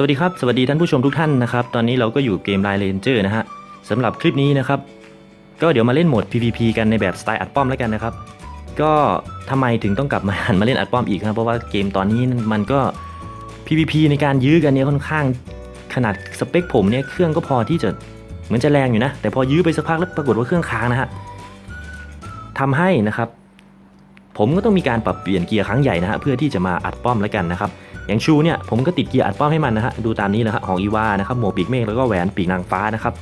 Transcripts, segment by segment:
สวัสดีครับ สวัสดีท่านผู้ชมทุกท่านนะครับ ตอนนี้เราก็อยู่เกม Line Ranger นะฮะสำหรับคลิปนี้นะครับ ก็เดี๋ยวมาเล่นโหมด PVP กันในแบบสไตล์อัดป้อมแล้วกันนะครับ ก็ทำไมถึงต้องกลับมาหันมาเล่นอัดป้อมอีกครับ เพราะว่าเกมตอนนี้มันก็ PVP ในการยื้อกันเนี่ยค่อนข้างขนาดสเปคผมเนี่ยเครื่องก็พอที่จะเหมือนจะแรงอยู่นะ แต่พอยื้อไปสักพักแล้วปรากฏว่าเครื่องค้างนะฮะทำให้นะครับ ผมก็ต้องมีการปรับเปลี่ยนเกียร์ครั้งใหญ่นะฮะเพื่อที่จะมาอัดป้อมแล้วกันนะครับอย่างชูเนี่ยผมก็ติดเกียร์อัดป้อมให้มันนะฮะดูตามนี้นะฮะของอีวานะครับหมวกปีกเมฆแล้วก็แหวนปีกนางฟ้านะครับ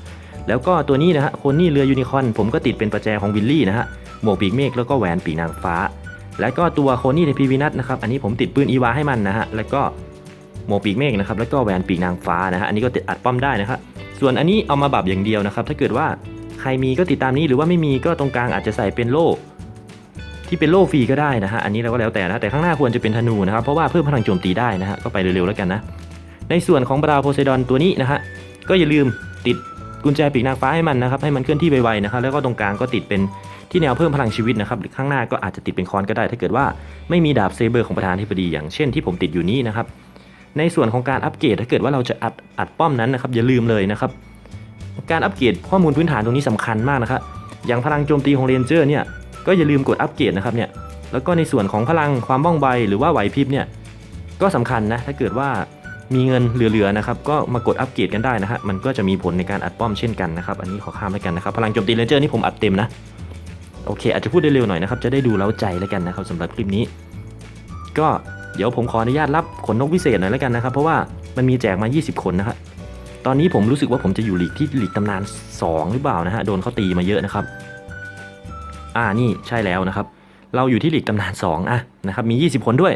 แล้วก็ตัวนี้นะฮะคนนี่เรือยูนิคอนผมก็ติดเป็นประแจของวิลลี่นะฮะหมวกปีกเมฆแล้วก็แหวนปีกนางฟ้า แล้วก็ตัวโคนี่ในพีวีนัทนะครับอันนี้ผมติดปืนอีวาให้มันนะฮะแล้วก็หมวกปีกเมฆนะครับแล้วก็แหวนปีกนางฟ้านะฮะอันนี้ก็ติดอัดป้อมได้นะครับส่วนอันนี้เอามาบับอย่างเดียวนะครับถ้าเกิดว่าใครมีก็ติดตามนี้หรือว่าไม่มีก็ตรงกลางอาจจะใส่เป็นโล่ ที่เป็นโล่ฟรีก็ได้นะฮะอันนี้เราก็แล้วแต่นะแต่ข้างหน้าควรจะเป็นธนูนะครับเพราะว่าเพิ่มพลังโจมตีได้นะฮะก็ไปเร็วๆแล้วกันนะในส่วนของบราวโพไซดอนตัวนี้นะฮะก็อย่าลืมติดกุญแจปีกนางฟ้าให้มันนะครับให้มันเคลื่อนที่ไวๆนะครับแล้วก็ตรงกลางก็ติดเป็นที่แนวเพิ่มพลังชีวิตนะครับหรือข้างหน้าก็อาจจะติดเป็นคอนก็ได้ ถ้าเกิดว่าไม่มีดาบเซเบอร์ของประธานธิบดีอย่างเช่นที่ผมติดอยู่นี้นะครับในส่วนของการอัปเกรดถ้าเกิดว่าเราจะอัดอัดป้อมนั้นนะครับอย่าลืมเลยนะครับการอัปเกรดข้อมูลพื้นฐานตรงนี้สำคัญมากนะครับอย่างพลังโจมตีของเรนเจอร์เนี่ย ก็อย่าลืมกดอัปเกรดนะครับเนี่ยแล้วก็ในส่วนของพลังความว่องไวหรือว่าไหวพริบเนี่ยก็สำคัญนะถ้าเกิดว่ามีเงินเหลือๆนะครับก็มากดอัปเกรดกันได้นะฮะมันก็จะมีผลในการอัดป้อมเช่นกันนะครับอันนี้ขอข้ามแล้วกันนะครับพลังโจมตีเลนเจอร์นี่ผมอัดเต็มนะโอเค อาจจะพูดได้เร็วหน่อยนะครับจะได้ดูเล้าใจแล้วกันนะครับสำหรับคลิปนี้ ก็เดี๋ยวผมขออนุญาตรับขนนกวิเศษหน่อยแล้วกันนะครับ เพราะว่ามันมีแจกมา 20 คนนะครับตอนนี้ผมรู้สึกว่าผมจะอยู่หลีกที่หลีกตำนาน 2 หรือเปล่านะฮะโดนเขาตีมาเยอะนะครับ อ่านี่ใช่แล้วนะครับ เราอยู่ที่หลีกตำนาน2อะนะครับมี 20 คนด้วย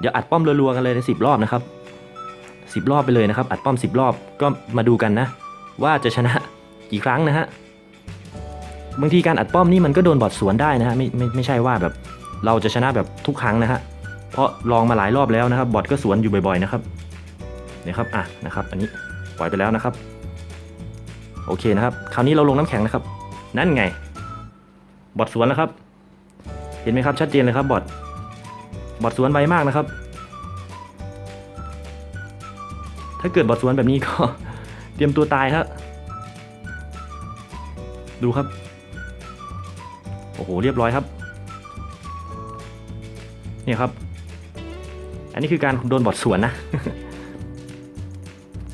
เดี๋ยวอัดป้อมรัวๆกันเลยใน10 รอบนะครับ10 รอบไปเลยนะครับ อัดป้อม 10 รอบก็มาดูกันนะ ว่าจะชนะกี่ครั้งนะฮะบางทีการอัดป้อมนี่มันก็โดนบอดสวนได้นะฮะไม่ไม่ไม่ใช่ว่าแบบ เราจะชนะแบบทุกครั้งนะฮะเพราะลองมาหลายรอบแล้วนะครับบอทก็สวนอยู่บ่อยๆนะครับเนี่ยครับอะนะครับ อันนี้ปล่อยไปแล้วนะครับ โอเคนะครับ คราวนี้เราลงน้ำแข็งนะครับ นั่นไง บอทสวนแล้วครับ เห็นไหมครับชัดเจนเลยครับบอทบอทสวนไวมากนะครับ ถ้าเกิดบอทสวนแบบนี้ก็ เตรียมตัวตายครับ ดูครับ โอ้โหเรียบร้อยครับ เนี่ยครับ อันนี้คือการโดนบอทสวนนะ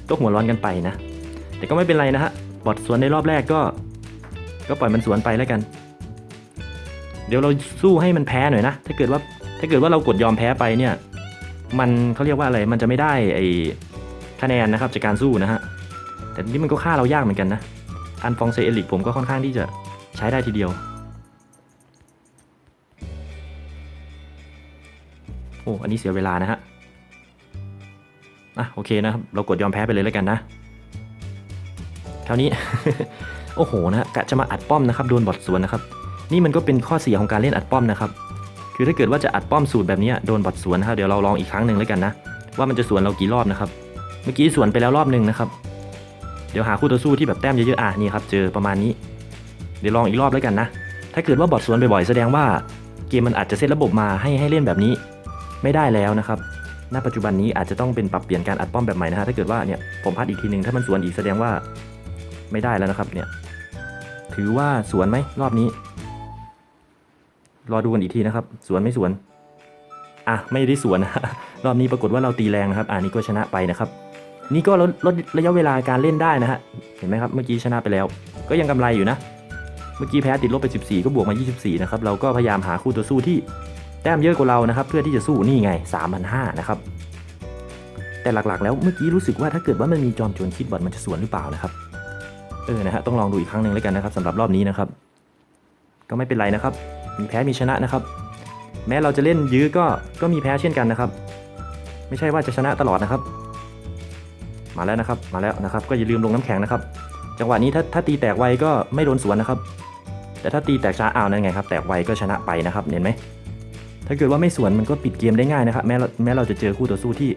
ก็หัวร้อนกันไปนะ แต่ก็ไม่เป็นไรนะฮะบอทสวนในรอบแรกก็ ก็ปล่อยมันสวนไปแล้วกัน ดี๋ยวเราสู้ให้มันแพ้หน่อยนะ ถ้าเกิดว่าถ้าเกิดว่าเรากดยอมแพ้ไปเนี่ย มันเขาเรียกว่าอะไร มันจะไม่ได้ไอคะแนนนะครับจากการสู้นะฮะ แต่นี่มันก็ฆ่าเรายากเหมือนกันนะ อันฟองเซเอลิกผมก็ค่อนข้างที่จะใช้ได้ทีเดียว โอ้ อันนี้เสียเวลานะฮะ อะโอเคนะครับ เรากดยอมแพ้ไปเลยแล้วกันนะ คราวนี้ โอ้โหนะฮะกะจะมาอัดป้อมนะครับ โดนบอทสวนนะครับ นี่มันก็เป็นข้อเสียของการเล่นอัดป้อมนะครับ คือถ้าเกิดว่าจะอัดป้อมสูตรแบบนี้โดนบอทสวนนะครับเดี๋ยวเราลองอีกครั้งหนึ่งแล้วกันนะ ว่ามันจะสวนเรากี่รอบนะครับ เมื่อกี้สวนไปแล้วรอบหนึ่งนะครับ เดี๋ยวหาคู่ต่อสู้ที่แบบแต้มเยอะๆอะนี่ครับเจอประมาณนี้ เดี๋ยวลองอีกรอบแล้วกันนะ ถ้าเกิดว่าบอทสวนบ่อยๆแสดงว่าเกมมันอาจจะเซตระบบมาให้ให้เล่นแบบนี้ไม่ได้แล้วนะครับ ณ ปัจจุบันนี้อาจจะต้องเป็นปรับเปลี่ยนการอัดป้อมแบบใหม่นะฮะ ถ้าเกิดว่าเนี่ยผมพัดอีกทีหนึ่งถ้ามันสวนอีกแสดงว่าไม่ได้แล้วนะครับเนี่ย ถือว่าสวนไหมรอบนี้ รอดูกันอีกทีนะครับ สวนไม่สวน อะ ไม่ได้สวนนะรอบนี้ปรากฏว่าเราตีแรงนะครับ อ่านี่ก็ชนะไปนะครับ นี่ก็ลดลดระยะเวลาการเล่นได้นะฮะ เห็นไหมครับ เมื่อกี้ชนะไปแล้ว ก็ยังกำไรอยู่นะ เมื่อกี้แพ้ติดลบไป 14 ก็บวกมา 24 นะครับ เราก็พยายามหาคู่ต่อสู้ที่แต้มเยอะกว่าเรานะครับ เพื่อที่จะสู้นี่ไง3,500นะครับ แต่หลักๆ แล้วเมื่อกี้รู้สึกว่าถ้าเกิดว่ามันมีจอมโจรคิดบอดมันจะสวนหรือเปล่านะครับ เออ นะฮะ ต้องลองดูอีกครั้งหนึ่งแล้วกันนะครับสำหรับรอบนี้นะครับ ก็ไม่เป็นไรนะครับ มีแพ้มีชนะนะครับ แม้เราจะเล่นยื้อก็ก็มีแพ้เช่นกันนะครับ ไม่ใช่ว่าจะชนะตลอดนะครับ มาแล้วนะครับ มาแล้วนะครับ ก็อย่าลืมลงน้ำแข็งนะครับ จังหวะนี้ถ้าถ้าตีแตกไวก็ไม่โดนสวนนะครับ แต่ถ้าตีแตกช้าอ้าวนั่นไงครับ แตกไวก็ชนะไปนะครับ เห็นไหมถ้าเกิดว่าไม่สวนมันก็ปิดเกมได้ง่ายนะครับ แม้แม้เราจะเจอคู่ต่อสู้ที่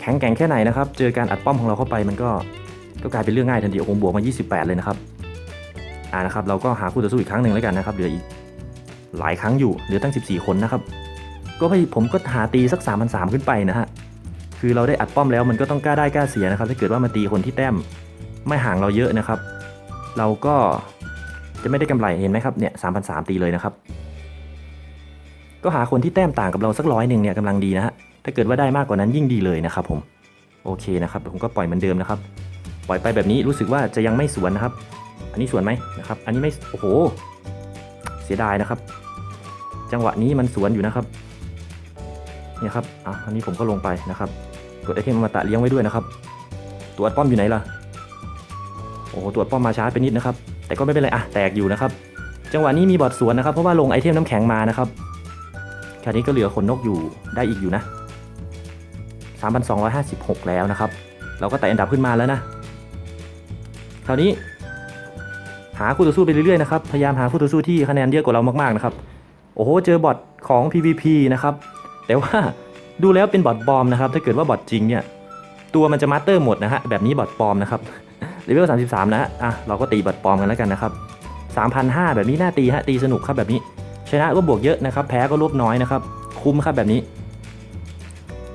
แข็งแกร่งแค่ไหนนะครับ เจอการอัดป้อมของเราเข้าไปมันก็ก็กลายเป็นเรื่องง่ายทันทีโอ้โหบวกมา 28 เลยนะครับ อ่านะครับ เราก็หาคู่ต่อสู้อีกครั้งหนึ่งแล้วกันนะครับ เหลืออีก หลายครั้งอยู่เหลือตั้ง 14 คนนะครับ ก็ให้ผมก็หาตีสัก 3 3 0 0 ขึ้นไปนะฮะ คือเราได้อัดป้อมแล้วมันก็ต้องกล้าได้กล้าเสียนะครับ ถ้าเกิดว่ามาตีคนที่แต้มไม่ห่างเราเยอะนะครับ เราก็จะไม่ได้กำไรเห็นไหมครับเนี่ยสามพันสามตีเลยนะครับ ก็หาคนที่แต้มต่างกับเราสักร้อยหนึ่งเนี่ยกำลังดีนะฮะ ถ้าเกิดว่าได้มากกว่านั้นยิ่งดีเลยนะครับ ผม โอเคนะครับผมก็ปล่อยเหมือนเดิมนะครับ ปล่อยไปแบบนี้รู้สึกว่าจะยังไม่สวนนะครับ อันนี้สวนไหมนะครับ อันนี้ไม่ โอ้โห เสียดายนะครับ จังหวะนี้มันสวนอยู่นะครับเนี่ยครับอะอันนี้ผมก็ลงไปนะครับกดไอเทมมาตะเลี้ยงไว้ด้วยนะครับ ตัวป้อมอยู่ไหนล่ะโอ้โหตัวป้อมมาช้าไปนิดนะครับ แต่ก็ไม่เป็นไรอะแตกอยู่นะครับ จังหวะนี้มีบอดสวนนะครับ เพราะว่าลงไอเทมน้ำแข็งมานะครับแค่นี้ก็เหลือขนนกอยู่ได้อีกอยู่นะ 3,256 แล้วนะครับ เราก็ไต่อันดับขึ้นมาแล้วนะ คราวนี้ หาคู่ต่อสู้ไปเรื่อยๆนะครับ พยายามหาคู่ต่อสู้ที่คะแนนเยอะกว่าเรามากๆนะครับ โอ้โหเจอบอทของ PVP นะครับแต่ว่าดูแล้วเป็นบอทปอมนะครับถ้าเกิดว่าบอทจริงเนี่ยตัวมันจะมาสเตอร์หมดนะฮะแบบนี้บอทปลอมนะครับเลเวล33 นะฮะอะเราก็ตีบอทปลอมกันแล้วกันนะครับ3,500 แบบนี้น่าตีฮะตีสนุกครับแบบนี้ ชนะก็บวกเยอะนะครับ แพ้ก็ลบน้อยนะครับ คุ้มครับแบบนี้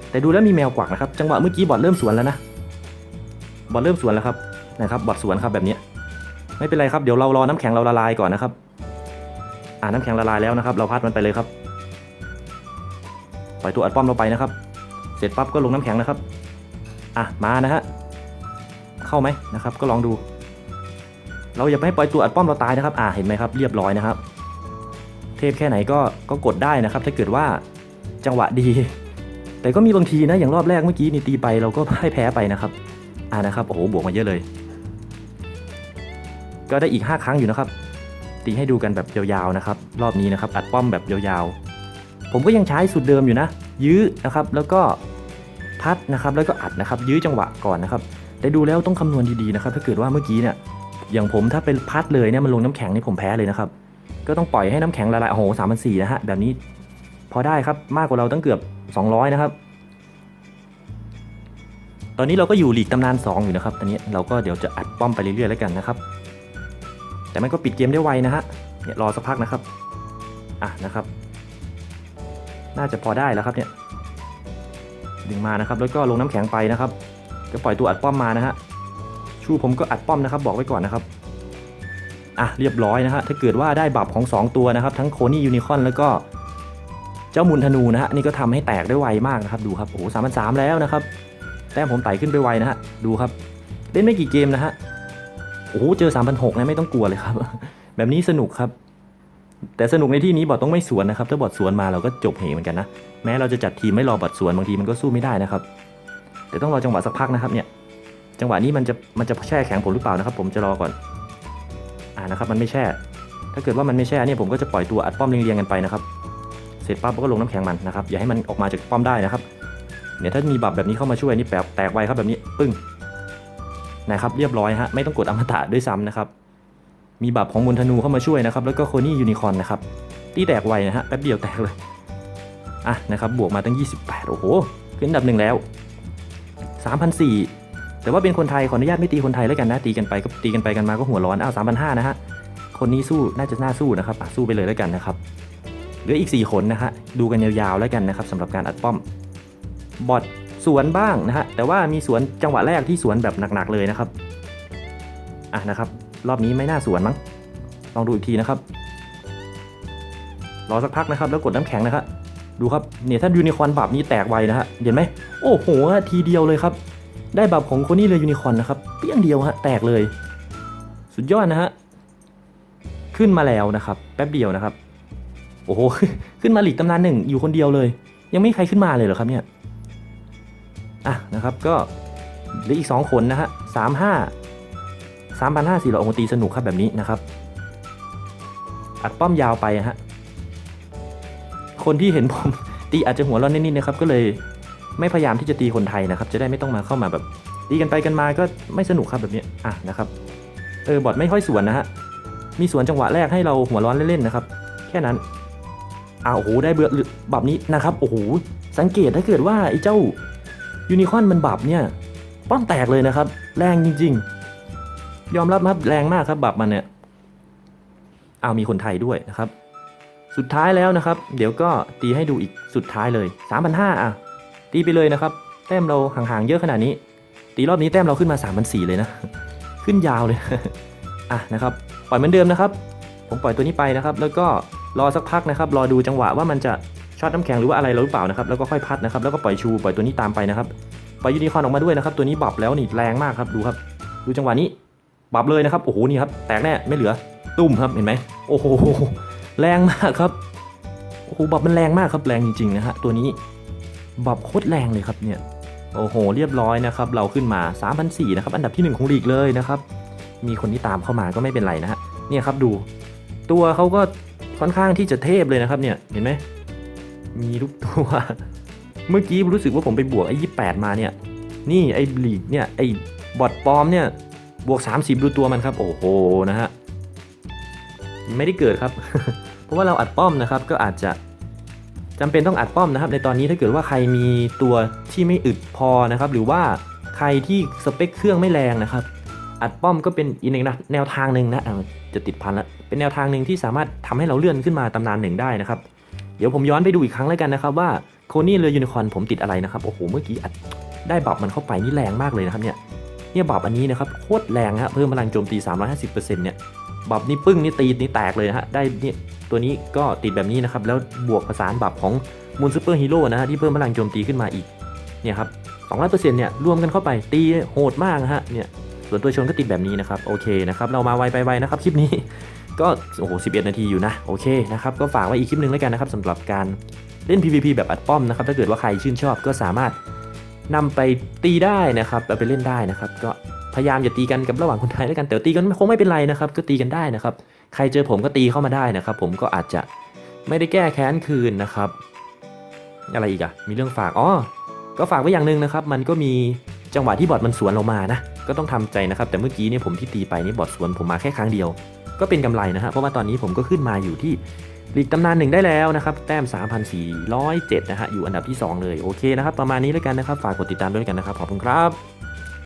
แต่ดูแล้วมีแมวกวักนะครับ จังหวะเมื่อกี้บอทเริ่มสวนแล้วนะบอทเริ่มสวนแล้วครับนะครับบอทสวนครับแบบนี้ ไม่เป็นไรครับเดี๋ยวเรารอน้ำแข็งเราละลายก่อนนะครับ อ่าน้ำแข็งละลายแล้วนะครับ เราพัดมันไปเลยครับ ปล่อยตัวอัดป้อมเราไปนะครับ เสร็จปั๊บก็ลงน้ำแข็งนะครับ อะมานะฮะ เข้าไหมนะครับ ก็ลองดู เราอย่าไปให้ปล่อยตัวอัดป้อมเราตายนะครับ อ่าเห็นไหมครับ เรียบร้อยนะครับ เทพแค่ไหนก็ก็กดได้นะครับ ถ้าเกิดว่าจังหวะดี แต่ก็มีบางทีนะ อย่างรอบแรกเมื่อกี้นี่ตีไปเราก็ให้แพ้ไปนะครับ อ่านะครับ โอ้โห บวกมาเยอะเลย ก็ได้อีก 5 ครั้งอยู่นะครับ ตีให้ดูกันแบบยาวๆนะครับ รอบนี้นะครับอัดป้อมแบบยาวๆ ผมก็ยังใช้สูตรเดิมอยู่นะ ยื้อนะครับ แล้วก็พัดนะครับ แล้วก็อัดนะครับ ยื้อจังหวะก่อนนะครับแต่ดูแล้วต้องคำนวณดีๆนะครับ ถ้าเกิดว่าเมื่อกี้เนี่ย อย่างผมถ้าเป็นพัดเลยเนี่ยมันลงน้ำแข็งนี่ผมแพ้เลยนะครับ ก็ต้องปล่อยให้น้ำแข็งละลาย โอ้โหสามพันสี่นะฮะ แบบนี้พอได้ครับ มากกว่าเราตั้งเกือบ 200 นะครับ ตอนนี้เราก็อยู่หลีกตำนาน 2 อยู่นะครับ ตอนนี้เราก็เดี๋ยวจะอัดป้อมไปเรื่อยๆแล้วกันนะครับ แต่มันก็ปิดเกมได้ไวนะฮะเนี่ยรอสักพักนะครับอะนะครับ น่าจะพอได้แล้วครับเนี่ยดึงมานะครับ แล้วก็ลงน้ำแข็งไปนะครับ ก็ปล่อยตัวอัดป้อมมานะฮะชูผมก็อัดป้อมนะครับ บอกไว้ก่อนนะครับอะเรียบร้อยนะฮะถ้าเกิดว่าได้บับของ 2 ตัวนะครับ ทั้งโคนี่ยูนิคอนแล้วก็เจ้ามุนธนูนะฮะนี่ก็ทำให้แตกได้ไวมากนะครับ ดูครับโอ้สามพันสามแล้วนะครับแต้มผมไต่ขึ้นไปไวนะฮะดูครับเล่นไม่กี่เกมนะฮะ โอ้โหเจอ3,600นะไม่ต้องกลัวเลยครับ แบบนี้สนุกครับ แต่สนุกในที่นี้บอทต้องไม่สวนนะครับ ถ้าบอทสวนมาเราก็จบเหเหมือนกันนะ แม้เราจะจัดทีมไม่รอบอทสวนบางทีมันก็สู้ไม่ได้นะครับ แต่ต้องรอจังหวะสักพักนะครับเนี่ย จังหวะนี้มันจะมันจะแช่แข็งผมหรือเปล่านะครับ ผมจะรอก่อน อ่านะครับ มันไม่แช่ ถ้าเกิดว่ามันไม่แช่เนี่ยผมก็จะปล่อยตัวอัดป้อมเรียงๆกันไปนะครับ เสร็จปั๊บก็ลงน้ำแข็งมันนะครับ อย่าให้มันออกมาจากป้อมได้นะครับ เนี่ยถ้ามีบับแบบนี้เข้ามาช่วยนี่แปบแตกไวครับแบบนี้ปึ้ง นะครับเรียบร้อยฮะไม่ต้องกดอมตะด้วยซ้ำนะครับมีบับของมนธนูเข้ามาช่วยนะครับแล้วก็โคนี่ยูนิคอนนะครับตีแตกไวนะฮะแป๊บเดียวแตกเลยอะนะครับบวกมาตั้ง 28 โอ้โห ขึ้นดับหนึ่งแล้ว 3,004แต่ว่าเป็นคนไทยขออนุญาตไม่ตีคนไทยแล้วกันนะ ตีกันไปก็ตีกันไปกันมาก็หัวร้อนอ้าว3,500นะฮะคนนี้สู้น่าจะน่าสู้นะครับสู้ไปเลยแล้วกันนะครับเหลืออีก 4 คนนะฮะดูกันยาวๆแล้วกันนะครับสำหรับการอัดป้อมบอท สวนบ้างนะฮะแต่ว่ามีสวนจังหวะแรกที่สวนแบบหนักๆเลยนะครับอะนะครับ รอบนี้ไม่น่าสวนมั้งลองดูอีกทีนะครับ รอสักพักนะครับ แล้วกดน้ำแข็งนะครับดูครับเนี่ยถ้ายูนิคอร์นบับนี้แตกไวนะฮะเห็นไหมโอ้โหทีเดียวเลยครับ ได้บับของคนนี้เลยยูนิคอร์นนะครับเปี้ยงเดียวฮะแตกเลย สุดยอดนะฮะขึ้นมาแล้วนะครับ แป๊บเดียวนะครับ โอ้โหขึ้นมาหลีกตำนานหนึ่งอยู่คนเดียวเลย ยังไม่มีใครขึ้นมาเลยเหรอครับเนี่ย อะนะครับก็เหลืออีก2คนนะฮะสามห้าสามพันห้าสี่ร้อยอ้โหตีสนุกครับแบบนี้นะครับ อัดป้อมยาวไปฮะคนที่เห็นผมตีอาจจะหัวร้อนนิดๆนะครับก็เลยไม่พยายามที่จะตีคนไทยนะครับ จะได้ไม่ต้องมาเข้ามาแบบตีกันไปกันมาก็ไม่สนุกครับแบบนี้อะนะครับเออบอทไม่ค่อยสวนนะฮะมีสวนจังหวะแรกให้เราหัวร้อนเล่นๆนะครับ แค่นั้นอ้าวโอ้โหได้เบื่อแบบนี้นะครับโอ้โหสังเกตถ้าเกิดว่าไอ้เจ้า ยูนิคอนมันบับเนี่ย ป้อมแตกเลยนะครับ แรงจริง ๆ ยอมรับครับแรงมากครับบับมันเนี่ยเอามีคนไทยด้วยนะครับ สุดท้ายแล้วนะครับ เดี๋ยวก็ตีให้ดูอีกสุดท้ายเลย 3,500อะ ตีไปเลยนะครับ แต้มเราห่างๆเยอะขนาดนี้ ตีรอบนี้แต้มเราขึ้นมา3 0 0 เลยนะ ขึ้นยาวเลย อะนะครับ ปล่อยเหมือนเดิมนะครับ ผมปล่อยตัวนี้ไปนะครับ แล้วก็รอสักพักนะครับ รอดูจังหวะว่ามันจะ ช็อตน้ำแข็งหรือว่าอะไรเราหรือเปล่านะครับแล้วก็ค่อยพัดนะครับแล้วก็ปล่อยชูปล่อยตัวนี้ตามไปนะครับปล่อยยูนิคอร์นออกมาด้วยนะครับตัวนี้บับแล้วนี่แรงมากครับดูครับ ดูจังหวะนี้บับเลยนะครับโอ้โหนี่ครับแตกแน่ไม่เหลือตุ้มครับเห็นไหมโอ้โหแรงมากครับโอ้โหบับมันแรงมากครับแรงจริงๆนะฮะตัวนี้บับโคตรแรงเลยครับเนี่ยโอ้โห เรียบร้อยนะครับ เราขึ้นมา3,004นะครับ อันดับที่ 1 ของลีกเลยนะครับ มีคนที่ตามเข้ามาก็ไม่เป็นไรนะฮะ เนี่ยครับดู ตัวเขาก็ค่อนข้างที่จะเทพเลยนะครับเนี่ย เห็นไหม มีทุกตัว เมื่อกี้รู้สึกว่าผมไปบวกไอ้ยี่แปดมาเนี่ย นี่ไอ้ลีกเนี่ยไอ้บอทปลอมเนี่ยบวก 30 ดูตัวมันครับ โอ้โหนะฮะไม่ได้เกิดครับ เพราะว่าเราอัดป้อมนะครับก็อาจจะจำเป็นต้องอัดป้อมนะครับ ในตอนนี้ถ้าเกิดว่าใครมีตัวที่ไม่อึดพอนะครับ หรือว่าใครที่สเปคเครื่องไม่แรงนะครับ อัดป้อมก็เป็นอีกหนึ่งนะแนวทางหนึ่งนะจะติดพันแล้วเป็นแนวทางหนึ่งที่สามารถทำให้เราเลื่อนขึ้นมาตำนานหนึ่งได้นะครับ เดี๋ยวผมย้อนไปดูอีกครั้งแล้วกันนะครับว่าโคนี่เรือยูนิคอร์นผมติดอะไรนะครับโอ้โหเมื่อกี้อัดได้บับมันเข้าไปนี่แรงมากเลยนะครับเนี่ยเนี่ยบับอันนี้นะครับโคตรแรงฮะเพิ่มพลังโจมตี 350%เนี่ยบับนี่ปึ้งนี่ตีนี่แตกเลยนะฮะได้เนี่ยตัวนี้ก็ติดแบบนี้นะครับแล้วบวกประสานบับของมูนซูเปอร์ฮีโร่นะฮะที่เพิ่มพลังโจมตีขึ้นมาอีกเนี่ยครับ200%เนี่ยรวมกันเข้าไปตีโหดมากฮะเนี่ยส่วนตัวชนก็ติดแบบนี้นะครับโอเคนะครับเรามาไวไปไวนะครับคลิปนี้ ก็โอ้โห11 นาทีอยู่นะโอเคนะครับก็ฝากไว้อีกคลิปหนึ่งแล้วกันนะครับสำหรับการเล่น PVP แบบอัดป้อมนะครับถ้าเกิดว่าใครชื่นชอบก็สามารถนำไปตีได้นะครับเอาไปเล่นได้นะครับก็พยายามอย่าตีกันกับระหว่างคนไทยแล้วกันแต่ตีกันคงไม่เป็นไรนะครับก็ตีกันได้นะครับใครเจอผมก็ตีเข้ามาได้นะครับ ผมก็อาจจะไม่ได้แก้แค้นคืนนะครับ อะไรอีกอะมีเรื่องฝากอ๋อก็ฝากไว้อย่างหนึ่งนะครับ มันก็มีจังหวะที่บอทมันสวนเรามานะ ก็ต้องทำใจนะครับ แต่เมื่อกี้เนี่ยผมที่ตีไปนี่บอทสวนผมมาแค่ครั้งเดียว ก็เป็นกำไรนะฮะเพราะว่าตอนนี้ผมก็ขึ้นมาอยู่ที่ลีกตำนานหนึ่งได้แล้วนะครับ แต้ม 3,407 นะฮะ อยู่อันดับที่ 2 เลย โอเคนะครับ ประมาณนี้แล้วกันนะครับ ฝากกดติดตามด้วยกันนะครับ ขอบคุณครับ